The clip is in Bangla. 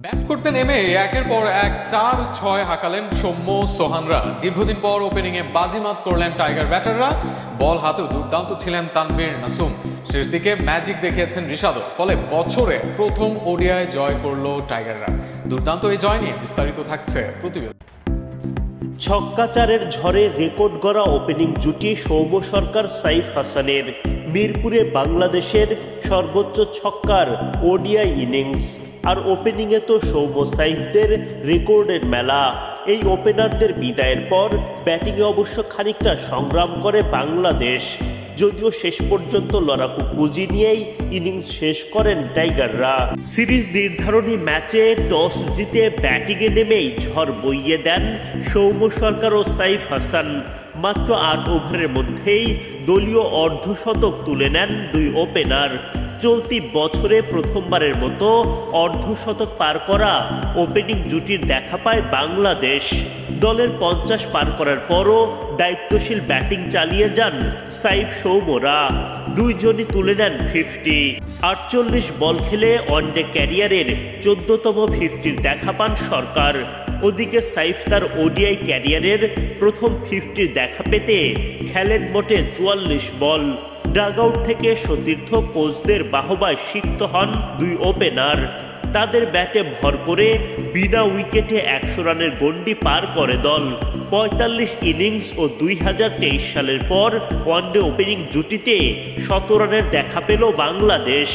ব্যাট করতে নেমে একের পর এক চার ছয় হাঁকালেন সৌম্য সোহানরা। দীর্ঘদিন পর ওপেনিংয়ে বাজিমাত করলেন টাইগার ব্যাটাররা বল হাতেও দুর্দান্ত ছিলেন তানভীর নাসুম। শেষ দিকে ম্যাজিক দেখিয়েছেন রিশাদও, ফলে বছরে প্রথম ওডিআই জয় করল টাইগাররা দুর্দান্ত এই জয় নিয়ে বিস্তারিত থাকছে প্রতিবেদন। ছক্কাচারের ঝড়ে রেকর্ড গড়া ওপেনিং জুটি সৌম্য সরকার, সাইফ হাসানের। মিরপুরে বাংলাদেশের সর্বোচ্চ ছক্কার ওডিআই ইনিংস। আর ওপেনিংয়ে তো সৌম্য সাইফদের রেকর্ডের মেলা। এই ওপেনারদের বিদায়ের পর ব্যাটিংয়ে অবশ্য খানিকটা সংগ্রাম করে বাংলাদেশ। যদিও শেষ পর্যন্ত লড়াকু পুঁজি নিয়েই ইনিংস শেষ করেন টাইগাররা। সিরিজ নির্ধারণী ম্যাচে টস জিতে ব্যাটিংয়ে নেমেই ঝড় বইয়ে দেন সৌম্য সরকার ও সাইফ হাসান। মাত্র আট ওভারের মধ্যেই দলীয় অর্ধশতক তুলে নেন দুই ওপেনার চলতি বছরে প্রথমবারের মতো অর্ধশতক পার করা ওপেনিং জুটির দেখা পায় বাংলাদেশ। দলের পঞ্চাশ পার করার পরও দায়িত্বশীল ব্যাটিং চালিয়ে যান সাইফ সৌমরা। দুইজনই তুলে নেন ফিফটি আটচল্লিশ বল খেলে ওয়ানডে ক্যারিয়ারের চোদ্দতম ফিফটির দেখা পান সরকার। ওদিকে সাইফ তার ওডিআই ক্যারিয়ারের প্রথম ফিফটির দেখা পেতে খেলেন মোটে চুয়াল্লিশ বল। ডাগ আউট থেকে সতীর্থ কোচদের বাহবায় সিক্ত হন দুই ওপেনার। তাদের ব্যাটে ভর করে বিনা উইকেটে একশো রানের গন্ডি পার করে দল। পঁয়তাল্লিশ ইনিংস ও দুই হাজার তেইশ সালের পর ওয়ানডে ওপেনিং জুটিতে শত রানের দেখা পেল বাংলাদেশ।